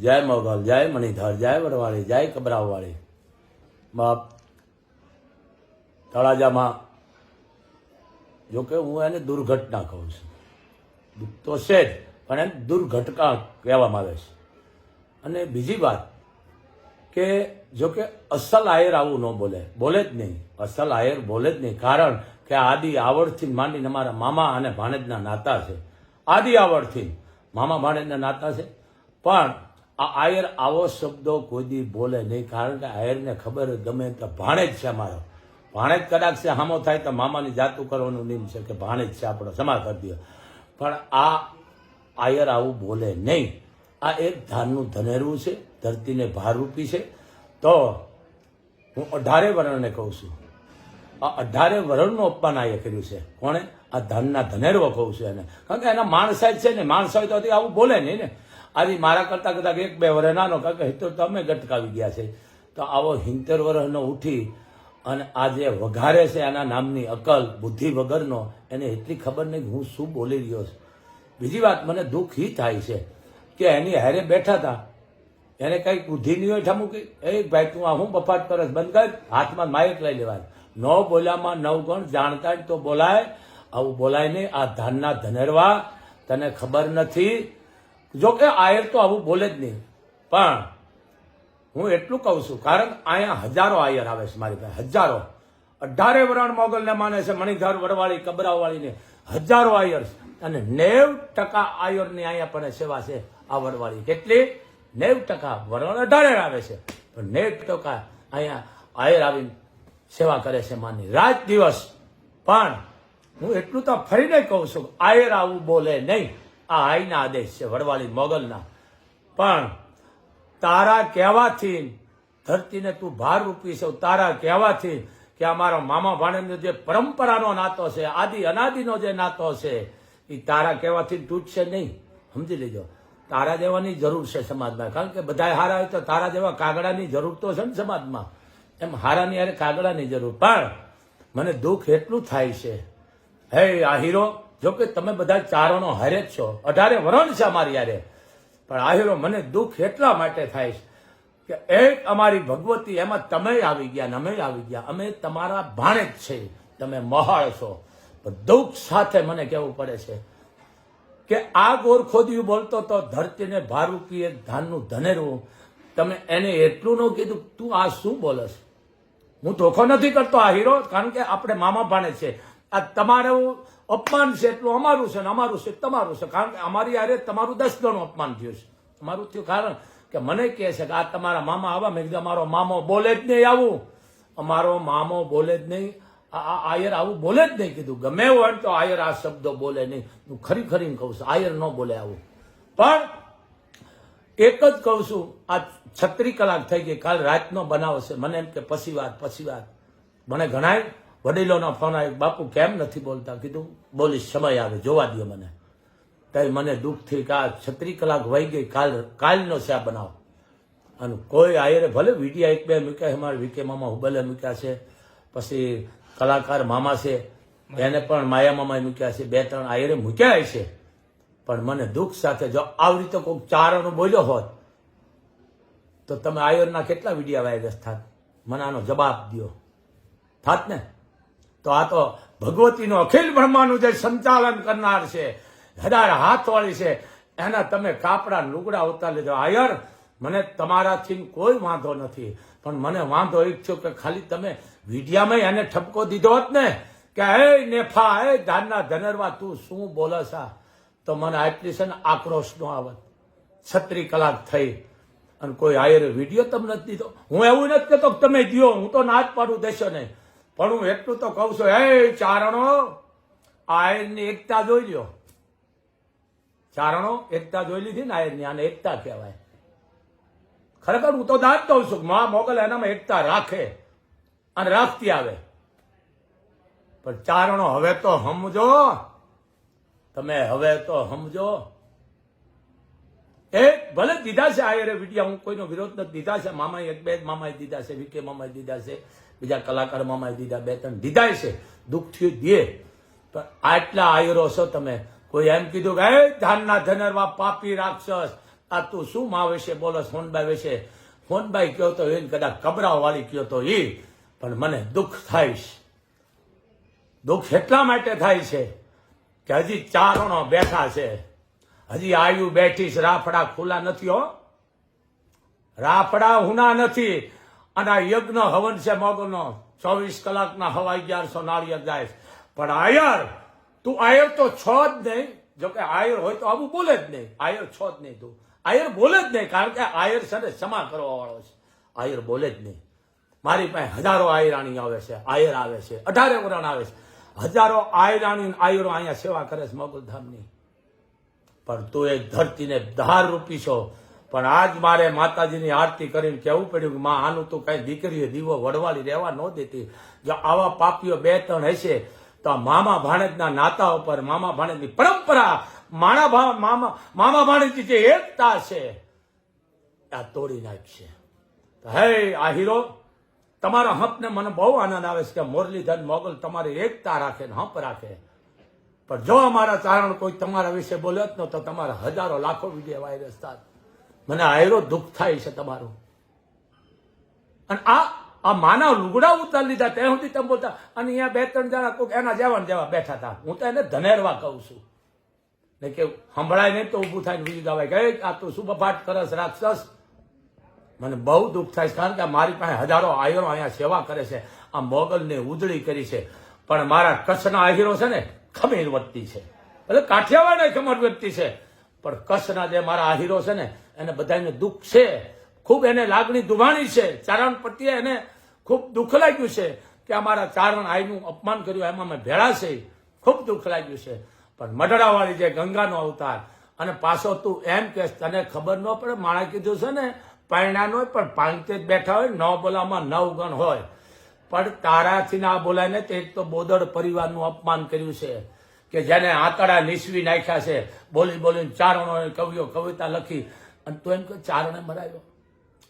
જય મોગલ, જય મણિધર, જય વડવાળી જય કબરાવવાળી બાપ, તળાજામાં જોકે હું એને દુર્ઘટના કહું છું. દુઃખ તો છે જ, પણ એને દુર્ઘટના કહેવામાં આવે છે. અને બીજી વાત કે જોકે અસલ આયર આવું ન બોલે બોલે જ નહીં. અસલ આયર બોલે જ નહીં. કારણ કે આદિ આવડથી માંડીને અમારા મામા અને ભાણેજના નાતા છે. આદિ આવડથી મામા, ભાણેજના નાતા છે. પણ આ આયર આવો શબ્દો કોઈ બોલે નહીં, કારણ કે આયરને ખબર ગમે તો ભાણેજ છે અમારો. ભાણેજ કદાચ છે, હામો થાય તો મામાની જાતું કરવાનું નિયમ છે કે ભાણેજ છે આપણો સમા કરી દો પણ આ આયર આવું બોલે નહીં. આ એક ધાનનું ધનેરવું છે, ધરતીને ભારરૂપી છે. તો હું અઢારે વર્ણને કહું છું. આ અઢારે વરણનું અપમાન આયે કર્યું છે. કોણે? આ ધાનના ધનેરવો કહું છું એને. કારણ કે એના માણસ જ છે ને, માણસ હોય તો આવું બોલે નહીં ને. આજે મારા કરતાં કદાચ એક બે વર્ષ નાનો કારણ કે હિતો તમે ગટકાવી ગયા છે. તો આવો હિંતેર વર્ષનો ઉઠી અને આ જે વઘારે છે એના નામની અકલ, બુદ્ધિ વગરનો, એને એટલી ખબર નહીં હું શું બોલી રહ્યો છું. બીજી વાત, મને દુઃખ ઈ થાય છે કે એની હારે બેઠા હતા એને કંઈક બુદ્ધિ નહીં હોય મૂકી, એ ભાઈ, તું આ હું બફાટ કરસ બંધ કર, હાથમાં માયક લઈ લેવાય ન બોલ્યામાં નવ ગણ જાણતા જ તો બોલાય. આવું બોલાય નહીં, આ ધાનના ધનેરવા, તને ખબર નથી. જો કે આયર તો આવું બોલે જ નહીં. પણ હું એટલું કહું છું, કારણ અહીંયા હજારો આયર આવે છે મારી પાસે, હજારો. અઢારે વરણ મોગલને માને છે મણિધર વરવાળી, કબરાવાળીને હજારો આયર અને નેવ ટકા આયરની અહીંયા પણ સેવા છે આ વરવાળી. કેટલી? નેવ ટકા વરણ અઢારે આવે છે. પણ નેવ ટકા અહીંયા આયર આવીને સેવા કરે છે માની રાત દિવસ. પણ હું એટલું તો ફરીને કહું છું, આયર આવું બોલે નહીં. આ આઈના આદેશ છે વડવાળી મોગલના. પણ તારા કહેવાથી ધરતીને તું ભાર રૂપી છે, તારા કહેવાથી કે અમારો મામા ભાણેજનો જે પરંપરાનો નાતો છે, આદિ અનાદિનો જે નાતો છે એ તારા કહેવાથી તૂટશે નહીં. સમજી લેજો. તારા જેવાની જરૂર છે સમાજમાં. કારણ કે બધા હારા હોય તો તારા જેવા કાગડાની જરૂર તો છે ને સમાજમાં. એમ હારાની યારે કાગડાની જરૂર. પણ મને દુઃખ એટલું થાય છે. હે, આ હીરો જો કે તમે બધા ચારણો હારે જ છો. અઢારે વરણ છે અમારી યારે. પણ આહેરો, મને દુઃખ એટલા માટે થાય છે કે એક અમારી ભગવતી એમાં તમે આવી ગયા ને અમે આવી ગયા. અમે તમારા ભાણે જ છે. તમે મહાળ છો. પણ દુઃખ સાથે મને કહેવું પડે છે કે આ ગોરખોદિયું બોલતો તો ધરતીને ભારૂપી એક ધાનનું ધનેરવું તમે એને એટલું ન કીધું, તું આ શું બોલસ? હું ધોખો નથી કરતો આ હીરો કારણ કે આપણે મામા ભાણે છે. આ તમારું અપમાન છે એટલું અમારું છે ને અમારું છે, તમારું છે. કારણ કે અમારી આરે તમારું દસ ગણું અપમાન થયું છે. અમારું થયું કારણ કે મને કહે છે કે આ તમારા મામા આવા. મેં કીધું, અમારો મામો બોલે જ નહીં આવું. અમારો મામો બોલે જ નહીં. આ આયર આવું બોલે જ નહીં. કીધું, ગમે હોય તો આયર આ શબ્દો બોલે નહીં. હું ખરી ખરીને કહું છું, આયર ન બોલે આવું. પણ એક જ કહું છું, આ છત્રી કલાક થઈ ગઈ, કાલ રાતનો બનાવ છે મને એમ કે, પછી વાત પછી વાત. મને ઘણાય વડીલોનો ફોન આવ્યો, બાપુ, કેમ નથી બોલતા? કીધું, બોલીશ, સમય આવે, જોવા દો મને. ત્યારે મને દુઃખથી કે છત્રી કલાક વહી ગઈ, કાલ, કાલનો છે આ બનાવ? અને કોઈ આયરે, ભલે વિડીયા એક બે મૂક્યા છે મારા વિકે મામા હુબલે મૂક્યા છે, પછી કલાકાર મામા છે, એને પણ માયા મામાએ મૂક્યા છે, બે, ત્રણ આયરે મૂક્યા છે. પણ મને દુઃખ સાથે, જો આવી રીતે કોઈ ચારણો બોલ્યો હોત, તો તમે આયરના કેટલા વિડીયા વાયરસ થાત? મને આનો જવાબ દો થાત ને? તો આ તો ભગવતીનો અખિલ બ્રહ્માનું જે સંચાલન કરનાર છે, હજાર હાથવાળી છે, એના તમે કાપડા લુગડા ઉતાર લેજો. આયર, મને તમારાથી કોઈ વાંધો નથી. પણ મને વાંધો ઈચ્છો કે ખાલી તમે વિડિયામાં એને ઠપકો દીધો હોત ને, કે હે નેફા, હે ધાનના ધનરવા, તું શું બોલસ આ? તો મને આટલી છે ને આક્રોશ નો આવત. છત્રી કલાક થઈ અને કોઈ આયરે વીડિયો તમને નથી દીધો. હું એવું નથી કહેતો તમે દો હું તો ના જ પાડું દેશો નહીં. પણ હું એટલું તો કહું છું, હે ચારણો આયરની એકતા જોઈ લ્યો. ચારણો એકતા જોઈ લીધી ને આયરની આને એકતા કહેવાય. ખરેખર હું તો દાદ કહું છું મા મોગલ એનામાં એકતા રાખે અને રાખતી આવે. પણ ચારણો હવે તો સમજો, તમે હવે તો સમજો. એક ભલે દીધા છે, આયરે વિડીયા, હું કોઈનો વિરોધ નથી. દીધા છે, મામાએ એક બે મામાએ દીધા છે, વિકે મામાએ દીધા છે. બીજા કલાકારમાં મામાએ દીધા બે ત્રણ દીધા છે, દુઃખ થયું દે પણ આટલા આયરો છો તમે, કોઈ એમ કીધું કે, એ ધાનના ધનરવા પાપી રાક્ષસ. આ તું શું માવે વિશે બોલો ફોનભાઈ વિશે. ફોનભાઈ કયો તો એને કદાચ કબરાવ વાળી કયો તો એ પણ મને દુઃખ થાય છે. દુઃખ એટલા માટે થાય છે કે હજી ચારણો બેઠા છે. હજી આયુ બેઠી છે. રાફડા ખુલ્લા નથી હો. રાફડા હુના નથી. અને આ યજ્ઞ હવન છે મોગલનો. ચોવીસ કલાકના હવા અગિયારસો નાળિયેર જાય પણ આયર, તું આયર તો છો જ નહીં. જોકે આયર હોય તો આવું બોલે જ નહીં. આયર છો જ નહીં તું. આયર બોલે જ નહીં, કારણ કે આયર છે ને ક્ષમા કરવા વાળો છે. આયર બોલે જ નહીં. મારી પાસે હજારો આયરાણી આવે છે, આયર આવે છે, અઢારે વરણ આવે છે. હજારો આયરાણી આયરો અહીંયા સેવા કરે છે મોગલધામની પણ તું એ ધરતીને ધાર રૂપી છો. પણ આજ મારે માતાજીની આરતી કરીને કહેવું પડ્યું કે માં, આનું તું કઈ દીકરીએ દીવો વડવાળી રહેવા ન દેતી. જો આવા પાપીઓ બે ત્રણ હશે, તો આ મામા ભાણેજના નાતા ઉપર, મામા ભાણેજની પરંપરા, માણા મામા મામા ભાણેજની જે એકતા છે, આ તોડી નાખશે. હે, આ હીરો, તમારા હંપને મને બહુ આનંદ આવે છે કે મુરલીધન મોગલ તમારી એકતા રાખે ને હંપ રાખે. પણ જો અમારા ચારણ કોઈ તમારા વિશે બોલ્યો જ ન તો તમારા હજારો લાખો વીડિયો વાયરસ થાત. મને આયરો દુઃખ થાય છે તમારું. અને આ આ માનવ લુગડા ઉતારી લીધા ત્યાં સુધી તમે બોલતા, અને અહીંયા બે ત્રણ જણા કોઈક એના જેવા ને જેવા બેઠા હતા. હું તો એને ધનેરવા કહું છું. ને કે સંભળાય નહીં તો ઊભું થાય બીજું ગાવાય કે આ તું શું બફાટ કરસ, રાક્ષસ. મને બહુ દુઃખ થાય છે, કારણ કે મારી પાસે હજારો આયરો અહીંયા સેવા કરે છે, આ મોગલને ઉજળી કરી છે. પણ મારા કચ્છના આહીરો છે ને, ખમીર વધતી છે. એટલે કાઠિયાવાડ ખમર વધતી છે. પણ કચ્છના જે મારા આહીરો છે ને, એને બધાને દુઃખ છે. ખૂબ એને લાગણી દુભાણી છે. ચારણ પ્રત્યે એને ખૂબ દુઃખ લાગ્યું છે કે અમારા ચારણ આઈનું અપમાન કર્યું, એમાં અમે ભેળા છે. ખૂબ દુઃખ લાગ્યું છે. પણ મઢડાવાળી જે ગંગાનો અવતાર, અને પાછો તું એમ કે તને ખબર ન પડે માણા કીધું છે ને, પાયણા હોય પણ પાંચે જ બેઠા હોય ન બોલામાં નવ ગણ હોય. પણ તારાથી ના બોલાય ને, તે તો બોદડ પરિવારનું અપમાન કર્યું છે. કે જેને આંતડા નીસવી નાખ્યા છે, બોલી બોલીને ચારણો કવિઓ કવિતા લખી અને તું એમ કે ચારણે મરાયો.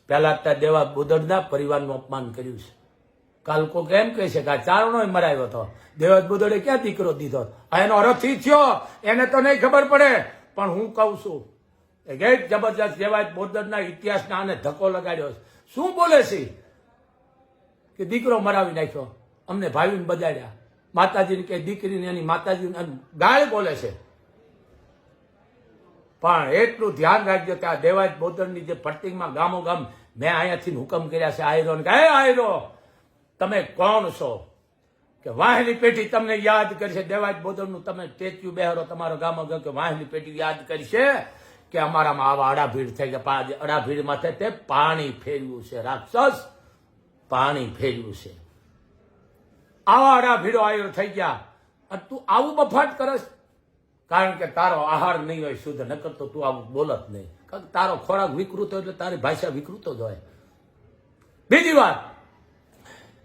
પહેલા ત્યાં દેવા બોદડના પરિવારનું અપમાન કર્યું છે. કાલકો કેમ કહે છે કે આ ચારણો મરાયો હતો. દેવજ બોદડે ક્યાં દીકરો દીધો આ એનો રથી થયો. એને તો નહીં ખબર પડે. પણ હું કહું છું ગેટ જબરજસ્ત દેવાજ બોદડના ઇતિહાસના આને ધક્કો લગાડ્યો છે. શું બોલે છે કે દીકરો મરાવી નાખ્યો. અમને ભાવીને બજાડ્યા. માતાજીને કે દીકરીને એની માતાજીને ગાળ બોલે છે. પણ એટલું ધ્યાન રાખજો કે આ દેવાજ બોદરની જે પ્રતિકમાં ગામો ગામ મેં અહીંયાથી હુકમ કર્યા છે, આયરો. ને કે "હે આયરો, તમે કોણ છો? કે વાહની પેઢી તમને યાદ કરશે. દેવાજ બોદરનું તમે ટેચ્યુ બેહરો તમારો ગામો ગામ કે વાહની પેઢી યાદ કરશે કે અમારામાં આવા અડાભીડ થઈ ગયા. અડાભીડ માથે તે પાણી ફેરવ્યું છે, રાક્ષસ પાણી ફેરવ્યું છે. આવા ભીડો આયો થઈ ગયા. અને તું આવું બફાટ કરસ? કારણ કે તારો આહાર નહીં હોય, શુદ્ધ નકર તો તું આવું બોલત નહીં. કારણ તારો ખોરાક વિકૃત હોય એટલે તારી ભાષા વિકૃત જ હોય. બીજી વાત,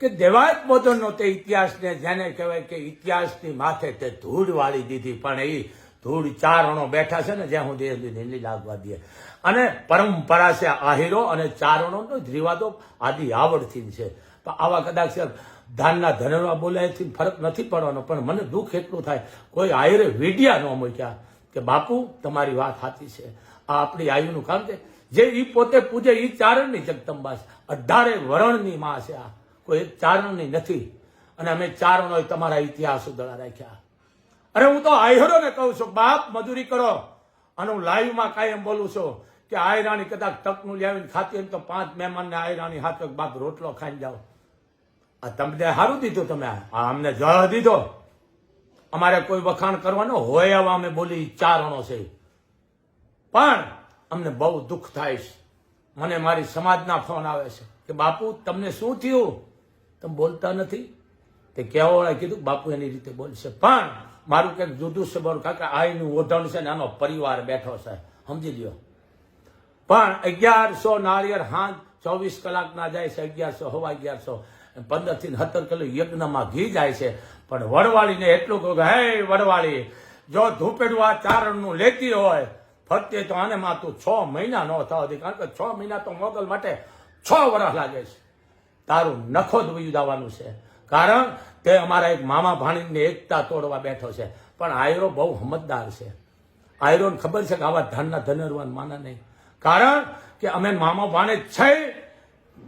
કે દેવાયત બોધનનો તે ઇતિહાસને જેને કહેવાય કે ઇતિહાસની માથે તે ધૂળ વાળી દીધી, પણ એ ધૂળ ચારણો બેઠા છે ને, જ્યાં હું દેહ નહીં લાગવા દે. અને પરંપરા છે આહિરો અને ચારણોનો જ રિવાદો આદિ આવડથી છે. આવા કદાચ ધાનના ધનવા બોલાયથી ફરક નથી પડવાનો, પણ મને દુઃખ એટલું થાય. કોઈ આયરે વીડિયા ન મૂક્યા કે બાપુ, તમારી વાત સાચી છે. આ આપણી આયુનું કામ છે. જે એ પોતે પૂજે એ ચારણની જગદંબા છે અઢારે વરણની માં છે આ. કોઈ ચારણની નથી. અને અમે ચારણો તમારા ઇતિહાસ ઉદળા રાખ્યા. અરે હું તો આયરોને કહું છું, બાપ, મજૂરી કરો. અને હું લાઈવમાં કાયમ બોલું છું કે આયરાણી કદાચ તકનું લાવીને ખાતી હોય તો પાંચ મહેમાનને આયરાની હાથે બાપ રોટલો ખાઈને જાઓ. આ તમને સારું દીધું તમે આ. અમને જળ દીધો. અમારે કોઈ વખાણ કરવાનો હોય આવા અમે બોલી ચારણો છે. પણ અમને બહુ દુઃખ થાય છે. મને મારી સમાજના ફોન આવે છે કે બાપુ, તમને શું થયું? તમે બોલતા નથી? તે કહેવાવાળા કીધું, બાપુ એની રીતે બોલશે. પણ મારું કંઈક જુદું છે બોલ કારણ કે આઈનું ઓઢણ છે ને આનો પરિવાર બેઠો છે. સમજી લ્યો. પણ અગિયારસો નાળિયેર હાથ ચોવીસ કલાકના જાય છે, અગિયારસો હવા અગિયારસો પંદરથી સત્તર કિલો યજ્ઞમાં ઘી જાય છે. પણ વડવાળીને એટલું કહું હે વડવાળી, જો ધૂપેડું આ ચારણનું લેતી હોય, ફરતે તો આને માં તું છ મહિના ન થવા દે, કારણ કે છ મહિના તો મોગલ માટે છ વર્ષ લાગે છે. તારું નખો જ વયું છે. કારણ તે અમારા એક મામા ભાણીને એકતા તોડવા બેઠો છે. પણ આયરો બહુ સમજદાર છે. આયરોને ખબર છે કે આવા ધનના ધનરવાન માના નહીં. કારણ કે અમે મામા ભાણે છે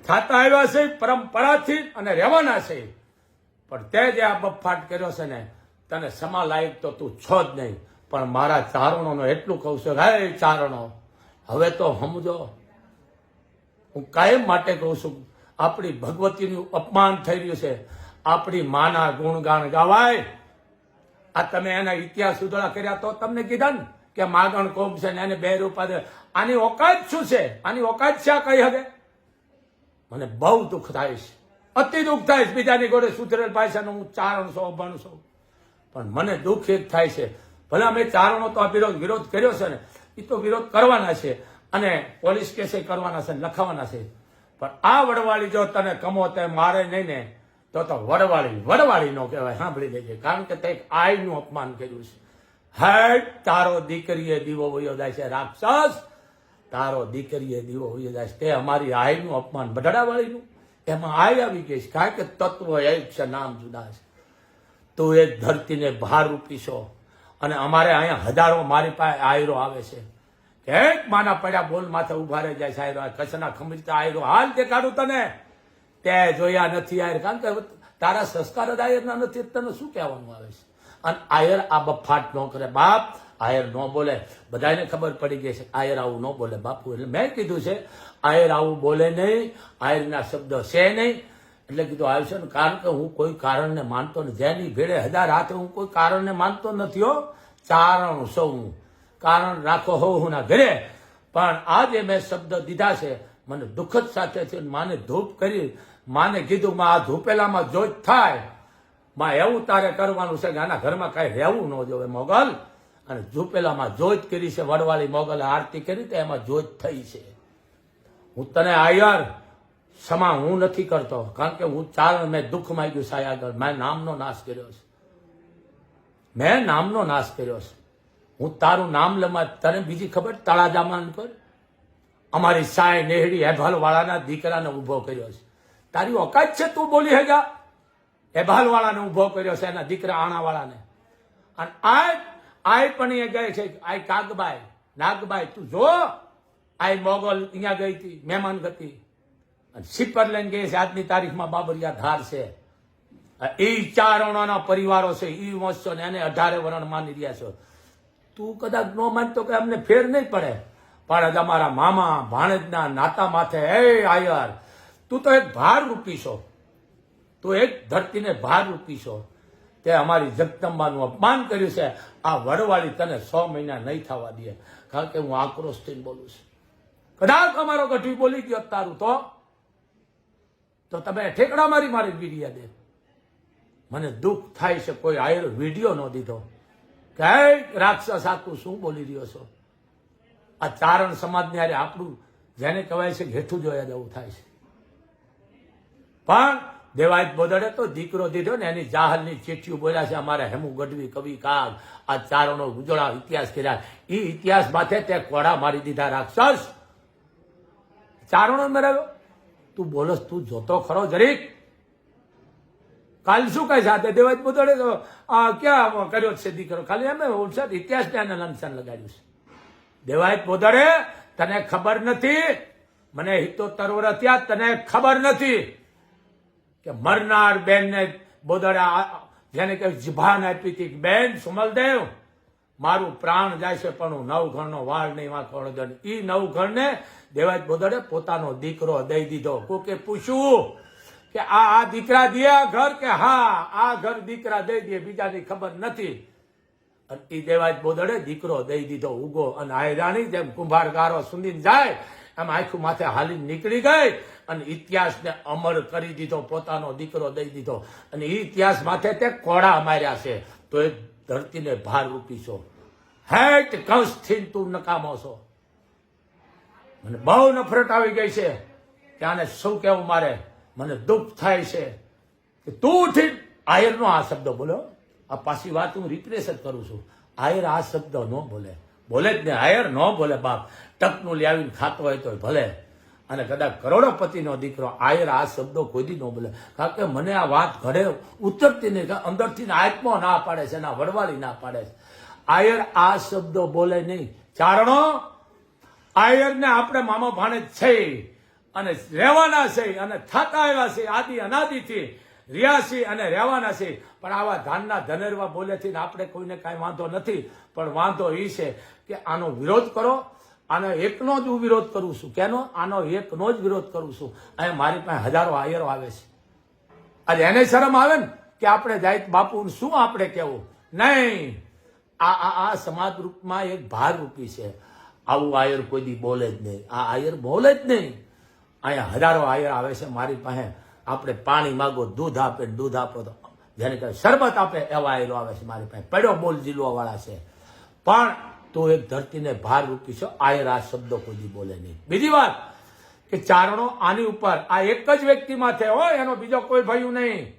થતા આવ્યા છે, પરંપરાથી અને રહેવાના છે. પણ તે જે આ બફાટ કર્યો છે ને, તને સમા લાયક તો તું છો જ નહીં, પણ મારા ચારણોનો એટલું કહું છું હે ચારણો, હવે તો સમજો. હું કાયમ માટે કહું છું, આપણી ભગવતીનું અપમાન થઈ રહ્યું છે. આપણી માના ગુણગાન ગાવાય. આ તમે એના ઇતિહાસ સુધરા કર્યા તો તમને કીધા ને, કે માગણ કોમ છે ને, એને બે રૂપા દે આની ઓકાત શું છે? આની ઓકાત છે આ કઈ હવે મને બહુ દુઃખ થાય છે. અતિ દુઃખ થાય છે. બીજાની ગોળે સુધરેલ પાછાનો હું ચારણ છો અભણ છું પણ મને દુઃખ એક થાય છે. ભલે અમે ચારણો તો આ વિરોધ વિરોધ કર્યો છે ને એ તો વિરોધ કરવાના છે અને પોલીસ કેસે કરવાના છે, લખાવાના છે. પણ આ વડવાળી જો તને કમો તે મારે નહીં ને, તો તો વડવાળી વડવાળી નો કહેવાય. સાંભળી લેજે. કારણ કે તે આઈનું અપમાન કર્યું છે. હેડ તારો દીકરીએ દીવો વયો જાય છે, રાક્ષસ! તારો દીકરીએ દીવો વયો જાય તે અમારી આયનું અપમાન. બઢડાવાળીનું. એમાં આય આવી ગઈ છે. કારણ કે તત્વ એ છે, નામ જુદા છે. તું એ ધરતીને ભાર રૂપી છો. અને અમારે અહીંયા હજારો મારી પાસે આયરો આવે છે. કે એક માના પડ્યા બોલ માથે ઊભા રહી જાય છે આયરો. કચ્છના ખમીરતા આયરો. હાલ દેખાડું તને. તે જોયા નથી આયર. કારણ કે તારા સંસ્કાર જ આયરના નથી. તને શું કહેવાનું આવે છે? અને આયર આ બફાટ ન કરે. બાપ આયર ન બોલે. બધાને ખબર પડી ગઈ છે, આયર આવું ન બોલે બાપુ. એટલે મેં કીધું છે, આયર આવું બોલે નહીં, આયરના શબ્દ છે નહીં. એટલે કીધું આવશે ને, કારણ કે હું કોઈ કારણને માનતો નથી. જેની ભેળે હજાર હાથે હું કોઈ કારણને માનતો નથી હો. ચારણ સૌ હું. કારણ રાખો હો હું ના ઘરે. પણ આજે મેં શબ્દ દીધા છે, મને દુઃખદ સાથે છે. માને ધૂપ કરી, માને કીધું, માં, આ ધૂપેલામાં જોજ થાય. માં, એવું તારે કરવાનું છે કે આના ઘરમાં કાંઈ રહેવું ન જોવે મોગલ. અને ઝૂપેલામાં જોત કરી છે, વડવાળી મોગલે આરતી કરી તો એમાં જોત થઈ છે. હું તને આયર ક્ષમા હું નથી કરતો, કારણ કે હું ચાલ મેં દુઃખ માગ્યું સાયા આગળ. મેં નામનો નાશ કર્યો છે. મેં નામનો નાશ કર્યો છે. હું તારું નામ લમા તને બીજી ખબર તળાજામાન પર? અમારી સાય નેહડી એભાલવાળાના દીકરાને ઊભો કર્યો છે. તારી ઓકાત છે તું બોલી હેગા? એભાલવાળાને ઊભો કર્યો છે એના દીકરા આણાવાળાને. અને આ આય પણ અહીંયા ગઈ છે. આય કાગબાઈ નાગબાઈ તું જો. આય મોગલ અહીંયા ગઈ હતી, મહેમાન ગતિ. અને સિપર લઈને ગઈ છે. આજની તારીખમાં બાબરિયા ધાર છે. એ ચારણોના પરિવારો છે. એ વંશો ને એને અઢારે વરણ માની રહ્યા છો. તું કદાચ ન માનતો કે અમને ફેર નહીં પડે. પણ અમારા મામા, ભાણેજના નાતા માથે, હે આયર, તું તો એક ભાર રૂપી છો. તું એક ધરતીને ભાર રૂપી છો. તે અમારી જગદંબાનું અપમાન કર્યું છે. આ વડવાળી તને સો મહિના નહીં થવા દે. કારણ કે હું આક્રોશ થઈને બોલું છું. કદાચ અમારો ગઢવી બોલી ગયો તારું તો. તો તમે ઠેકડા મારી મારી વીડિયા દે. મને દુઃખ થાય છે કોઈ આયર વીડિયો ન દીધો. કે રાક્ષસ આ તું શું બોલી રહ્યો છો? આ ચારણ સમાજને હારે આપણું જેને કહેવાય છે ઘેઠું જોયા જવું થાય છે. પણ દેવાયત બોદડે તો દીકરો દીધો ને એની જાહલની ચીઠીઓ બોલ્યા છે, અમારે હેમુ ગઢવી, કવિ કાગ, આ ચારોનો ઉજળા ઇતિહાસ કર્યા. એ ઇતિહાસ માથે તે કોડા મારી દીધા, રાક્ષસ. ચારણો મેળવ્યો. તું બોલસ, તું જોતો ખરો જરીક. કાલ શું કહે સાથે દેવાયત બોદડે તો, આ ક્યાં કર્યો છે દીકરો? ખાલી એમ વંશત ઇતિહાસને એને લંચન લગાડ્યું છે. દેવાયત બોદડે તને ખબર નથી? મને હિતો તરવર ત્યાં તને ખબર નથી. કે મરનાર બેનને બોદડા જેને કે જીભાન આપી હતી. બેન સુમલદેવ, મારું પ્રાણ જાય છે, પણ હું નવ ઘરનો વાળ નહીં વાંખો દન એ નવ ઘરને દેવાજ બોદડે પોતાનો દીકરો દઈ દીધો. કોકે પૂછ્યું કે આ આ દીકરા દિયા ઘર કે હા, આ ઘર દીકરા દઈ દે, બીજાની ખબર નથી. અને એ દેવાજ બોદડે દીકરો દઈ દીધો ઉગો અને આયરાણી જેમ કુંભારગારો સુંદીને જાય એમ આખું માથે હાલી નીકળી ગઈ અને ઇતિહાસને અમર કરી દીધો, પોતાનો દીકરો દઈ દીધો. અને ઇતિહાસ માથે તે કોડા માર્યા છે. તો એ ધરતીને ભાર રૂપી છો. હેટ કંસથી તું નકામો છો. મને બહુ નફરત આવી ગઈ છે કે આને શું કેવું મારે? મને દુઃખ થાય છે કે તું ઉઠી આયરનો આ શબ્દ બોલ્યો. આ પાછી વાત હું રિપ્લેસ જ કરું છું. આયર આ શબ્દ ન બોલે. બોલે જ ને આયર ન બોલે બાપ, ટકનું લાવીને ખાતો હોય તો ભલે. અને કદાચ કરોડોપતિનો દીકરો આયર આ શબ્દો કોઈ ન બોલે. કારણ કે મને આ વાત ઘરે ઉતરતી નહીં અંદરથી આત્મો ના પાડે છે ના વડવાળી ના પાડે છે. આયર આ શબ્દો બોલે નહીં. ચારણો આયરને આપણે મામા ભાણે છે. અને રહેવાના છે, અને થતા આવ્યા છે, આદિ અનાદિથી. રહ્યા છે અને રહેવાના છે પણ આવા ધાનના ધનેરવા બોલેથી ને આપણે કોઈને કાંઈ વાંધો નથી. પણ વાંધો એ છે કે આનો વિરોધ કરો. આનો એકનો જ હું વિરોધ કરું છું. કેનો? આનો એકનો જ વિરોધ કરું છું. અહીંયા મારી પાસે હજારો આયરો આવે છે. આજે એને શરમ આવે ને કે આપણે જાય બાપુ શું આપણે કેવું નહીં. આ આ આ સમાજ રૂપમાં એક ભાર રૂપી છે. આવું આયર કોઈ દી બોલે જ નહીં. આ આયર બોલે જ નહીં. અહીંયા હજારો આયર આવે છે મારી પાસે. આપણે પાણી માગો, દૂધ આપે, દૂધ આપો તો જેને કહે શરબત આપે, એવા એલો આવે છે મારી પાસે. પડ્યો બોલ જીલવા વાળા છે. પણ તું એક ધરતીને ભાર રૂપી છો, આયરા શબ્દો કોઈ બોલે નહીં. બીજી વાત કે ચારણો આની ઉપર, આ એક જ વ્યક્તિ માથે હોય, એનો બીજો કોઈ ભયું નહીં.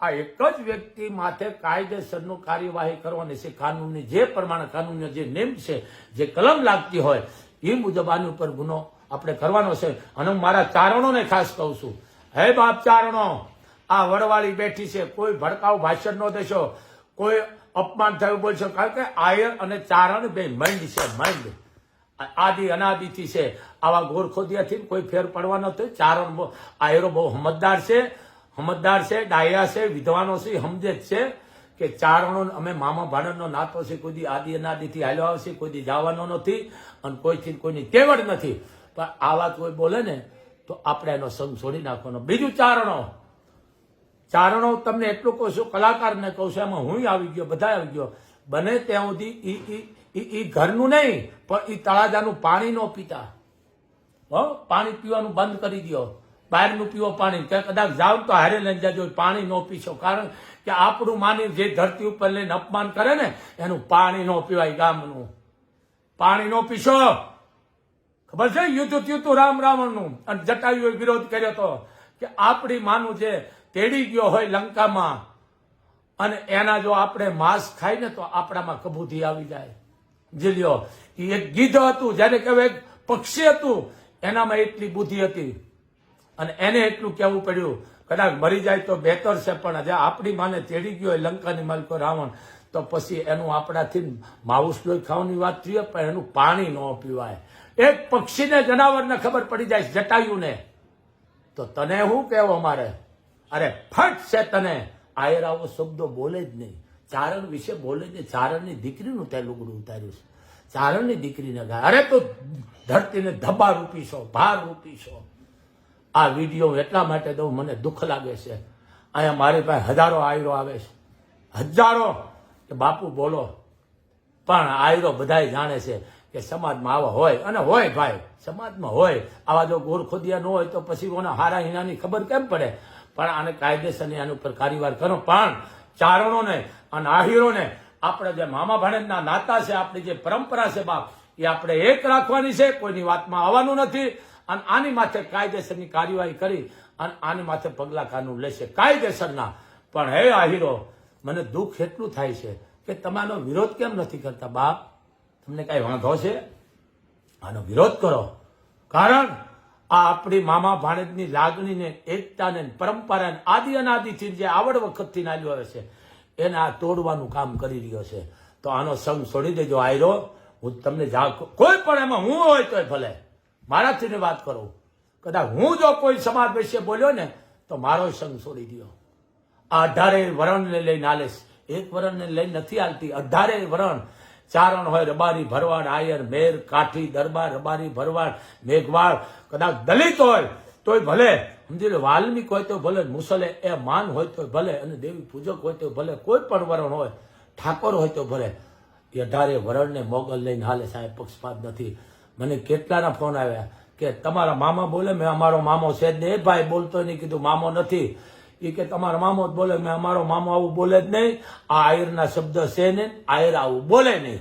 આ એક જ વ્યક્તિ માથે કાયદેસરનું કાર્યવાહી કરવાની છે. કાનૂનની જે પ્રમાણે કાનૂનનો જે નિયમ છે, જે કલમ લાગતી હોય, એ મુજબ આની ઉપર ગુનો આપણે કરવાનો છે. અને હું મારા ચારણોને ખાસ કહું છું. હે બાપ ચારણો આ વડવાળી બેઠી છે, કોઈ ભડકાઉ ભાષણ ન દેશો, કોઈ અપમાન થયું બોલશો, કારણ કે આયર અને ચારણ બે મંડ છે, મંડ. આદિ અનાદિથી છે. આવા ગોરખોદિયાથી કોઈ ફેર પડવા નથી ચારણ આયરો બહુ હમતદાર છે હમતદાર છે, ડાયા છે, વિદ્વાનો છે સમજે જ છે કે ચારણો અમે મામા ભાણનો નાતો છે, કોઈ આદિ અનાદિથી હાલ્યો આવશે, કોઈ જવાનો નથી, અને કોઈથી કોઈની કેવડ નથી. પણ આ વાત કોઈ બોલે ને તો આપણે એનો સંગ છોડી નાખવાનો. બીજું ચારણો. ચારણો તમને એટલું કહું છું, કલાકારને કહું છું, એમાં હું આવી ગયો બધા આવી ગયો. બને ત્યાં સુધી ઈ ઘરનું નહીં, પણ ઈ તળાજાનું પાણી ન પીતા. હો, પાણી પીવાનું બંધ કરી દો બહારનું પીવો પાણી. કે કદાચ જાઓ તો હારે લઈને જજો, પાણી ન પીશો. કારણ કે આપણું માની જે ધરતી ઉપર લઈને અપમાન કરે ને, એનું પાણી ન પીવાય ગામનું. પાણી ન પીશો. ખબર છે યુદ્ધ થયું હતું રામ રાવણનું. અને જટાયુએ વિરોધ કર્યો હતો કે આપણી માનું જે તેડી ગયો હોય લંકામાં, અને એના જો આપણે માંસ ખાઈ ને તો આપણામાં કબૂતી આવી જાય. જીલ્યો એ એક ગીધ હતું, જેને કહેવાય પક્ષી હતું. એનામાં એટલી બુદ્ધિ હતી. અને એને એટલું કહેવું પડ્યું, કદાચ મરી જાય તો બહેતર છે, પણ જે આપણી માને તેડી ગયો હોય લંકાની માલકો રાવણ, તો પછી એનું આપણાથી માઉસ લોહી ખાવાની વાત થઈ પણ એનું પાણી ન પીવાય. એક પક્ષીને જનાવરને ખબર પડી જાય જટાયુને. તો તને શું કહેવો મારે? અરે, ફટ છે તને. આયરાઓ શબ્દો બોલે જ નહીં. ચારણ વિશે બોલે જ નહીં. ચારણની દીકરીનું તે લુગડું ઉતાર્યું છે. ચારણની દીકરીને ગાય. અરે, તો ધરતીને ધબ્બા રૂપીશો ભાર રૂપીશો આ વીડિયો એટલા માટે દઉં, મને દુઃખ લાગે છે. અહીંયા મારી પાસે હજારો આયરો આવે છે. હજારો. કે બાપુ બોલો. પણ આયરો બધાય જાણે છે. કે સમાજમાં આવા હોય અને હોય ભાઈ, સમાજમાં હોય. આવા જો ગોરખોદિયા ન હોય તો પછી કોના હારા હિનાની ખબર કેમ પડે? પણ આને કાયદેસરની આની ઉપર કાર્યવાહી કરો. પણ ચારણોને અને આહિરોને આપણે જે મામા ભાણેજના નાતા છે, આપણી જે પરંપરા છે બાપ, એ આપણે એક રાખવાની છે. કોઈની વાતમાં આવવાનું નથી. અને આની માથે કાયદેસરની કાર્યવાહી કરી અને આની માથે પગલાં કાનૂન લેશે. કાયદેસરના. પણ હે આહિરો, મને દુઃખ એટલું થાય છે કે તમારો વિરોધ કેમ નથી કરતા બાપ? તમને કઈ વાંધો છે? આનો વિરોધ કરો. કારણ આ આપણી મામા ભાણેજની લાગણીને, એકતાને પરંપરાને આદિ અનાદિથી જે આવડ વખતથી નાલ્યો આવે છે, એને આ તોડવાનું કામ કરી રહ્યો છે. તો આનો સંગ છોડી દેજો, આયરો. હું તમને જા, કોઈ પણ એમાં હું હોય તોય ભલે. મારાથી વાત કરું. કદાચ હું જો કોઈ સમાજ વિશે બોલ્યો ને, તો મારો સંગ છોડી દો આ અઢારે વરણને લઈને હાલે એક વરણને લઈને નથી હાલતી અઢારે વરણ ચારણ હોય રબારી ભરવાડ, આયર, મેર, કાઠી, દરબાર, રબારી ભરવાડ, મેઘવાળ, કદાચ દલિત હોય તોય ભલે. સમજી લો, વાલ્મિક હોય તો ભલે, મુસલે એ માન હોય તો ભલે, અને દેવી પૂજક હોય તો ભલે, કોઈ પણ વરણ હોય, ઠાકોર હોય તો ભલે. એ અઢારે વરણને મોગલ લઈને હાલે, સાહેબ, પક્ષપાત નથી. મને કેટલાના ફોન આવ્યા કે તમારા મામા બોલે, મેં અમારો મામો છે જ એ ભાઈ બોલતો નહીં, કીધું, મામો નથી. એ કે તમારો મામો જ બોલે, મેં અમારો મામો આવું બોલે જ નહીં. આ આયરના શબ્દ છે ને, આયર આવું બોલે નહીં.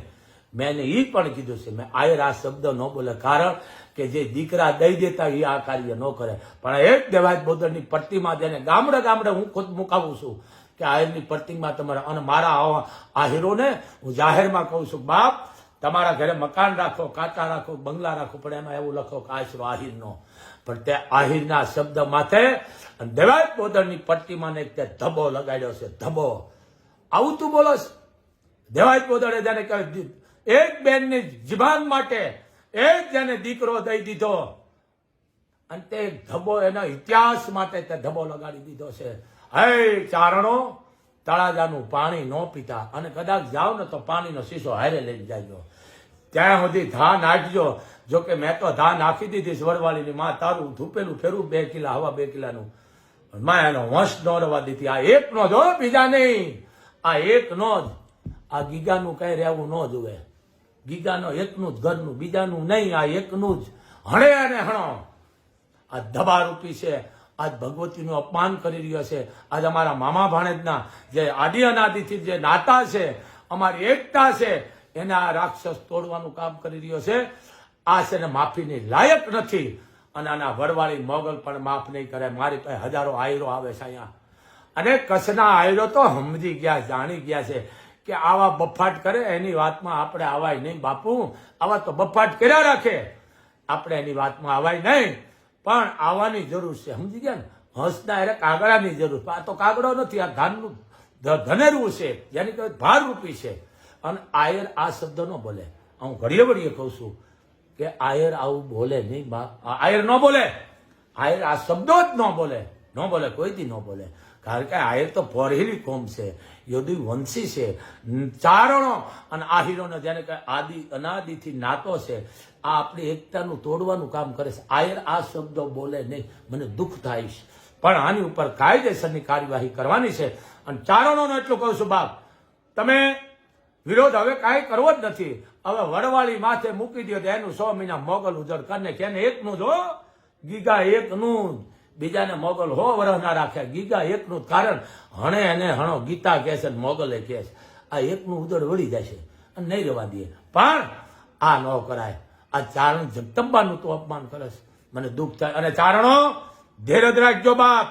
મેં એને એ પણ કીધું છે, મેં આયર આ શબ્દ ન બોલે કારણ કે જે દીકરા દઈ દેતા એ આ કાર્ય ન કરે. પણ એક દેવાજ બોદરની પટ્ટીમાં જેને ગામડે ગામડે હું ખુદ મુકાવું છું કે આયરની પટ્ટીમાં તમારે, અને મારા આ હીરોને હું જાહેરમાં કહું છું, બાપ તમારા ઘરે મકાન રાખો કાચા રાખો, બંગલા રાખો, પણ એમાં એવું લખો કે આશરો આહિરનો. પણ તે આહિરના શબ્દ માથે દેવાય પોદરની પટ્ટીમાં એક તે ધબો લગાડ્યો છે, ધબો. આવું તું બોલો? દેવાય પોદરે જેને કે એક બેનની જીભાન માટે એ જ જેને દીકરો દઈ દીધો. અને તે ધબ્બો એના ઇતિહાસ માટે તે ધબ્બો લગાડી દીધો છે. હે ચારણો, તળાજાનું પાણી ન પીતા. અને કદાચ જાઓ ને તો પાણીનો શીશો હારે લઈને જાયજો ત્યાં સુધી ધા નાખજો જો કે મેં તો ધા નાખી દીધી છે વડવાળીની માં. તારું ધૂપેલું ફેરું બે કિલા હવા બે કિલાનું. માં એનો વંશ ન રવા દીધી. આ એક નો જ હો, બીજા નહીં. આ એક નો જ. આ ગીગાનું કઈ રહેવું ન જોવે ગીગાનો એકનું જ ઘરનું બીજાનું નહીં. આ એકનું જ. હણે અને હણો. આ ધબારૂપી છે. આજ ભગવતીનું અપમાન કરી રહ્યો છે. આજ અમારા મામા ભાણેજના જે આદિ અનાદિથી જે નાતા છે અમારી એકતા છે એને રાક્ષસ તોડવાનું કામ કરી રહ્યો છે. આ છે ને માફીની લાયક નથી. અને આના વડવાળી મોગલ પણ માફ નહીં કરે. મારી પાસે હજારો આયરો આવે છે અહીંયા. અને કચ્છના આયરો તો સમજી ગયા, જાણી ગયા છે કે આવા બફાટ કરે, એની વાતમાં આપણે આવાય નહીં બાપુ. આવા તો બફાટ કર્યા રાખે. આપણે એની વાતમાં આવાય નહીં. પણ આવવાની જરૂર છે. સમજી ગયા ને? હંસના એટલે કાગડાની જરૂર. આ તો કાગડો નથી, આ ધાનનું ધનેરવું છે. જેની કહેવાય ભારરૂપી છે. અને આયર આ શબ્દ ન બોલે. હું ઘડીએ વળીએ કહું છું કે આયર આવું બોલે નહીં આયર ન બોલે. આયર આ શબ્દો જ ન બોલે. ન બોલે કોઈથી ન બોલે. કારણ કે આયર તો પરહેલી કોમ છે. યોદી વંશી છે. ચારણો અને આહિરોને જેને કહે આદિ, અનાદિથી નાતો છે. આ આપણી એકતાનું તોડવાનું કામ કરે છે. આયર આ શબ્દો બોલે નહીં. મને દુઃખ થાય છે. પણ આની ઉપર કાયદેસરની કાર્યવાહી કરવાની છે. અને ચારણોનો એટલું કહું છું બાપ. તમે વિરોધ હવે કાંઈ કરવો જ નથી. હવે વડવાળી માથે મૂકી દો એનું સો મહિના મોગલ ઉજળ કરીને કેને એકનું જ ગીગા એકનું બીજાને મોગલ હો વરહ ના રાખ્યા ગીગા એકનું જ કારણ હણે અને હણો ગીતા કહે છે મોગલે કહે છે. આ એકનું ઉદળ વળી જશે અને નહીં રહેવા દે. પણ આ ન કરાય. આ ચારણ જગદંબાનું તો અપમાન કરે છે. મને દુઃખ થાય. અને ચારણો, ધીરજ રાખજો બાપ.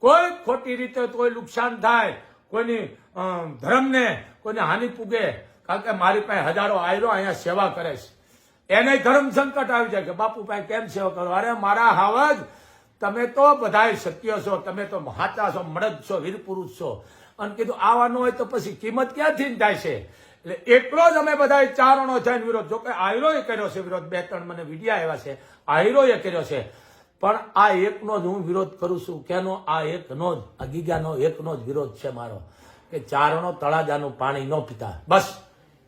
કોઈ ખોટી રીતે કોઈ નુકસાન થાય. કોઈની ધર્મને કોઈને હાનિ પૂગે, કારણ કે મારી પાસે હજારો આયરો અહીંયા સેવા કરે છે. એને ધર્મ સંકટ આવી જાય કે બાપુ પાસે કેમ સેવા કરો? અરે મારા હાવજ, તમે તો બધાય સત્ય છો, તમે તો મહાતા છો મળદ છો, વીર પુરુષ છો. અને કીધું, આવવાનું હોય તો પછી કિંમત ક્યાંથી થાય છે? એટલે એટલો જ અમે બધા ચારણો થઈને વિરોધ. જો કે આયરોએ કર્યો છે વિરોધ, બે ત્રણ મને વિડીયા આવ્યા છે, આયરોએ કર્યો છે. પણ આ એકનો જ હું વિરોધ કરું છું. કેનો આ એકનો જ આ એકનો જ વિરોધ છે મારો. કે ચારણો તળાજાનું પાણી ન પીતા. બસ.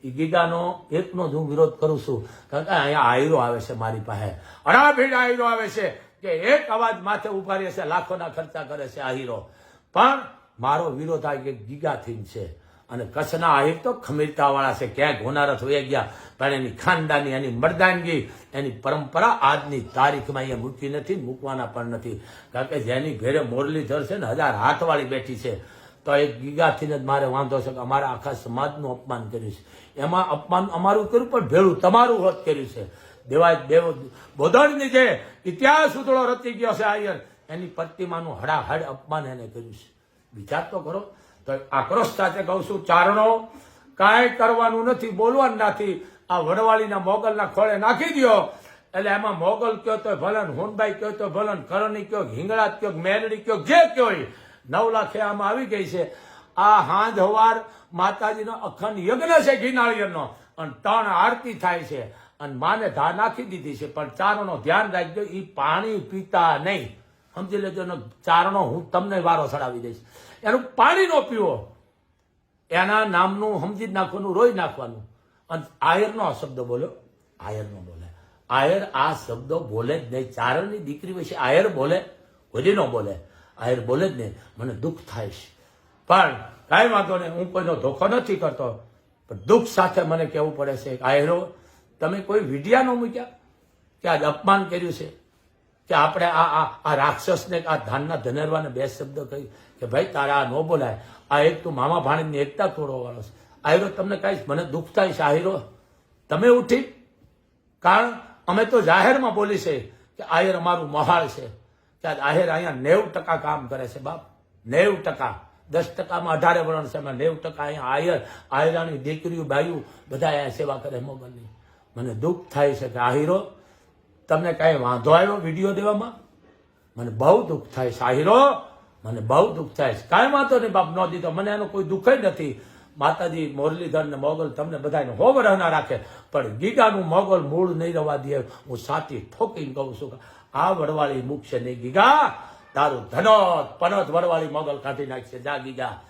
એ ગીગાનો એકનો જ હું વિરોધ કરું છું. કારણ કે અહીંયા આયરો આવે છે મારી પાસે. અડાભીડ આયરો આવે છે કે એક અવાજ માથે ઊભા રહે છે, લાખોના ખર્ચા કરે છે આહીરો પણ મારો વિરોધ આ કે ગીગાથી છે. અને કચ્છના આહીર તો ખમીરતાવાળા છે. ક્યાંક હોનારત વહી ગયા, પણ એની ખાનદાની, એની મરદાનગી, એની પરંપરા આજની તારીખમાં અહીંયા મૂકી નથી, મૂકવાના પણ નથી. કારણ કે જેની ઘેરે મોરલીધર છે ને, હજાર હાથવાળી બેઠી છે. તો એક ગીગાથીને જ મારે વાંધો છે કે અમારા આખા સમાજનું અપમાન કર્યું છે. એમાં અપમાન અમારું કર્યું પણ ભેળું તમારું હોત કર્યું છે. દેવાય દેવ બોધણની જે ઇતિહાસ ઉતળો રચી ગયો છે આયર, એની પ્રતિમાનું હડાહડ અપમાન એને કર્યું છે. વિચાર તો કરો. તો આક્રોશ સાથે કહું છું, ચારણો કાંઈ કરવાનું નથી, બોલવાનું નથી. આ વડવાળીના મોગલના ખોળે નાખી દો એટલે એમાં મોગલ કયો તો ભલન હોનભાઈ કયો તો ભલન, કરણી કયો હિંગળા કયો મેલડી કયો, જે કયો. નવ લાખે આમાં આવી ગઈ છે. આ હાંજ માતાજીનો અખંડ યજ્ઞ છે ઘીનાળિયરનો અને ત્રણ આરતી થાય છે. અને માને ધા નાખી દીધી છે. પણ ચારણો ધ્યાન રાખજો એ પાણી પીતા નહીં. સમજી લેજો એનો ચારણો હું તમને વારો ચડાવી દઈશ. એનું પાણી નો પીવો. એના નામનું સમજી નાખવાનું, રોઈ નાખવાનું. અને આયરનો આ શબ્દ બોલ્યો આયરનો બોલે. આયર આ શબ્દો બોલે જ નહીં. ચારણની દીકરી વિશે આયર બોલે. કોઈ ન બોલે. આયર બોલે જ ને, મને દુઃખ થાય છે. પણ કાંઈ વાંધો નહીં, હું કોઈનો ધોખો નથી કરતો, પણ દુઃખ સાથે મને કહેવું પડે છે, આયરો, તમે કોઈ વિડિયા નો મૂક્યા કે આજ અપમાન કર્યું છે? કે આપણે આ આ આ રાક્ષસને આ ધાનના ધનેરવાને બે શબ્દ કહી કે ભાઈ તારા આ ન બોલાય, આ એક તું મામા ભાણીની એકતા તોડવા વાળો છે. આયરો, તમને કાંઈ મને દુઃખ થાય છે, આયરો? તમે ઉઠી, કારણ અમે તો જાહેરમાં બોલી છે કે આયર અમારું મહાળ છે. કે આયર અહીંયા નેવું ટકા કામ કરે છે બાપ. નેવું ટકા. દસ ટકામાં અઢારે વર્ણ છે એમાં નેવું ટકા અહીંયા આયર આયરાની દીકરીઓ, ભાઈઓ બધા અહીંયા સેવા કરે મોગલની. મને દુઃખ થાય છે કે આહિરો, તમને કાંઈ વાંધો આવ્યો વીડિયો દેવામાં? મને બહુ દુઃખ થાય છે આહિરો, મને બહુ દુઃખ થાય છે. કાંઈ વાંધો નહીં બાપ, ન દીધો. મને એનો કોઈ દુઃખ નથી. માતાજી, મુરલીધર ને મોગલ તમને બધાને હોવરના રાખે. પણ ગીગાનું મોગલ મૂળ નહીં રવા દે. હું સાચી ઠોકીને કહું છું આ વડવાળી મૂકશે નહીં ગીગા. તારું ધનોત પનોત વડવાળી મોગલ કાઢી નાખશે. જા ગીગા.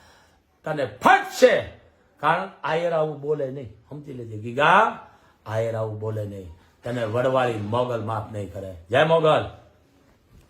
તને ફટશે. કારણ આયર બોલે નહીં. સમજી લેજે ગીગા. આયર બોલે નહીં. તને વડવાળી મોગલ માફ નહીં કરે. જય મોગલ.